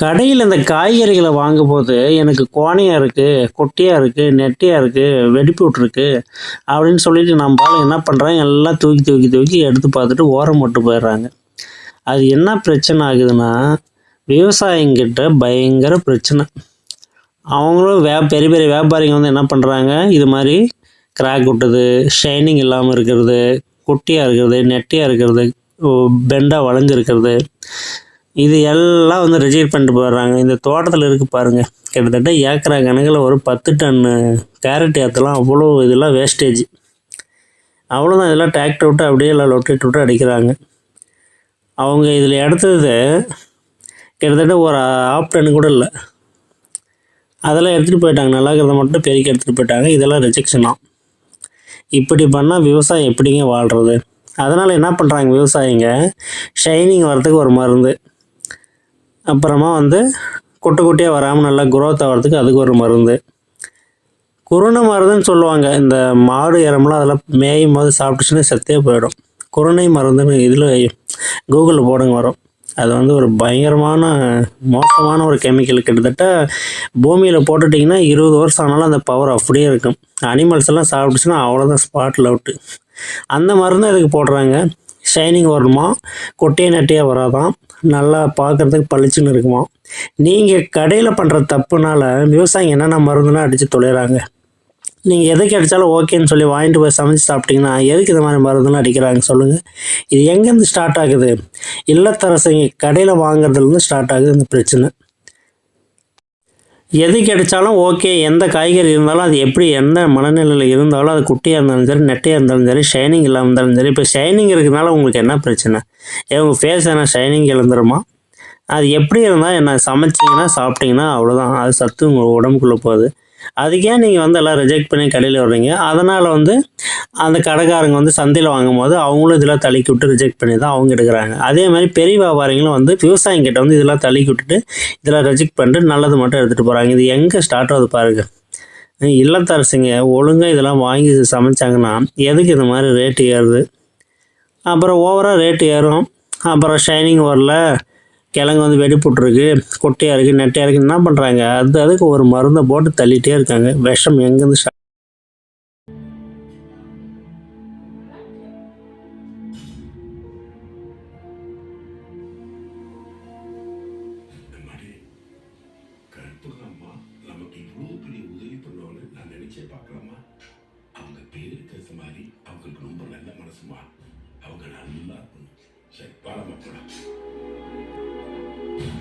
கடையில் இந்த காய்கறிகளை வாங்கும்போது எனக்கு கோணையாக இருக்குது குட்டியாக இருக்குது நெட்டையாக இருக்குது வெடிப்பு விட்ருக்கு அப்படின்னு சொல்லிட்டு நம்ம என்ன பண்ணுறாங்க எல்லாம் தூக்கி தூக்கி தூக்கி எடுத்து பார்த்துட்டு ஓரம் போட்டு போயிடுறாங்க. அது என்ன பிரச்சனை ஆகுதுன்னா விவசாயிங்கிட்ட பயங்கர பிரச்சனை. அவங்களும் வே பெரிய பெரிய வியாபாரிங்க வந்து என்ன பண்ணுறாங்க இது மாதிரி கிராக் விட்டது ஷைனிங் இல்லாமல் இருக்கிறது குட்டியாக இருக்கிறது நெட்டியாக இருக்கிறது பெண்டாக வளைஞ்சிருக்கிறது. இது எல்லாம் வந்து ரிஜெக்ட் பண்ணிட்டு போயிடுறாங்க. இந்த தோட்டத்தில் இருக்கு பாருங்க. கிட்டத்தட்ட ஏக்கரா கணக்கில் ஒரு பத்து டன்னு கேரட் ஏற்றலாம் அவ்வளோ இதெல்லாம் வேஸ்டேஜ் அவ்வளோதான் இதெல்லாம் டிராக்டர் விட்டு அப்படியே எல்லாம் லொட்டேட் விட்டு அடிக்கிறாங்க. அவங்க இதில் எடுத்தது கிட்டத்தட்ட ஒரு ஆஃப் டன்னு கூட இல்லை. அதெல்லாம் எடுத்துகிட்டு போயிட்டாங்க. நல்லா இருக்கிறத மட்டும் பெருக்கி எடுத்துகிட்டு போயிட்டாங்க. இதெல்லாம் ரிஜெக்ஷனாக இப்படி பண்ணால் விவசாயம் எப்படிங்க வாழ்கிறது அதனால் என்ன பண்ணுறாங்க விவசாயிங்க? ஷைனிங் வரதுக்கு ஒரு மருந்து. அப்புறமா வந்து குட்டை குட்டியாக வராமல் நல்லா குரோத் ஆகிறதுக்கு அதுக்கு ஒரு மருந்து. குருணை மருந்துன்னு சொல்லுவாங்க. இந்த மாடு இறம்புலாம் அதெல்லாம் மேயும் போது சாப்பிட்டுச்சுன்னா செத்தே போயிடும். குருணை மருந்துன்னு இதில் கூகுளில் போடுங்க வரும். அது வந்து ஒரு பயங்கரமான மோசமான ஒரு கெமிக்கல் கிட்டத்தட்ட பூமியில் போட்டுட்டிங்கன்னா இருபது வருஷம் ஆனாலும் அந்த பவர் அப்படியே இருக்கும். அனிமல்ஸ் எல்லாம் சாப்பிட்டுச்சுன்னா அவ்வளோதான் ஸ்பாட்டில் அவுட்டு அந்த மருந்து அதுக்கு போடுறாங்க? ஷைனிங் வருமா? கொட்டையை நட்டையாக வராதான் நல்லா பார்க்குறதுக்கு பளிச்சுன்னு இருக்குமா? நீங்கள் கடையில் பண்ணுற தப்புனால விவசாயிங்க என்னென்ன மருந்துலாம் அடித்து தொலைகிறாங்க நீங்கள் எதுக்கு அடித்தாலும் ஓகேன்னு சொல்லி வாங்கிட்டு போய் சமைச்சு சாப்பிட்டீங்கன்னா எதுக்கு இந்த மாதிரி மருந்துலாம் அடிக்கிறாங்க சொல்லுங்கள் இது எங்கேருந்து ஸ்டார்ட் ஆகுது? இல்லத்தரசங்க கடையில் வாங்குறதுலேருந்து ஸ்டார்ட் ஆகுது இந்த பிரச்சனை. எது கிடைச்சாலும் ஓகே எந்த காய்கறி இருந்தாலும் அது எப்படி எந்த மனநிலையில் இருந்தாலும் அது குட்டியாக இருந்தாலும் சரி நெட்டையாக இருந்தாலும் சரி ஷைனிங் இல்லாமல் இருந்தாலும் சரி இப்போ ஷைனிங் இருக்கிறதுனால உங்களுக்கு என்ன பிரச்சனை? ஏன் உங்கள் ஃபேஸ் என்ன ஷைனிங் இழந்துருமா? அது எப்படி இருந்தால் என்ன சமைச்சிங்கன்னா சாப்பிட்டிங்கன்னா அவ்வளோதான் அது சத்து உங்கள் உடம்புக்குள்ளே போகுது. அதுக்கே நீங்கள் வந்து எல்லாம் ரிஜெக்ட் பண்ணி கடையில் வர்றீங்க? அதனால் வந்து அந்த கடைக்காரங்க வந்து சந்தையில் வாங்கும்போது அவங்களும் இதெல்லாம் தள்ளிக்கி விட்டு ரிஜெக்ட் பண்ணி தான் அவங்க எடுக்கிறாங்க. அதே மாதிரி பெரிய வியாபாரிகளும் வந்து விவசாயிங்கிட்ட வந்து இதெல்லாம் தள்ளிக்கி விட்டுட்டு இதெல்லாம் ரிஜெக்ட் பண்ணிட்டு நல்லது மட்டும் எடுத்துகிட்டு போகிறாங்க இது எங்கே ஸ்டார்ட் ஆகுது பாருங்கள் இல்லத்தரசிங்க ஒழுங்காக இதெல்லாம் வாங்கி சமைச்சாங்கன்னா எதுக்கு இந்த மாதிரி ரேட்டு ஏறுது? அப்புறம் ஓவராக ரேட்டு ஏறும். அப்புறம் ஷைனிங் வரல. கிழங்கு வந்து வெடிப்புட்ருக்கு கொட்டையாக இருக்குது நெட்டையாக இருக்குது என்ன பண்ணுறாங்க அது அதுக்கு ஒரு மருந்தை போட்டு தள்ளிகிட்டே இருக்காங்க. விஷம் எங்கேருந்து ஸ்டார்ட் அவங்க அவங்களுக்கு ரொம்ப நல்ல மனசுமா? அவங்க நல்லா இருக்கணும். சரி பாலமா போலாம்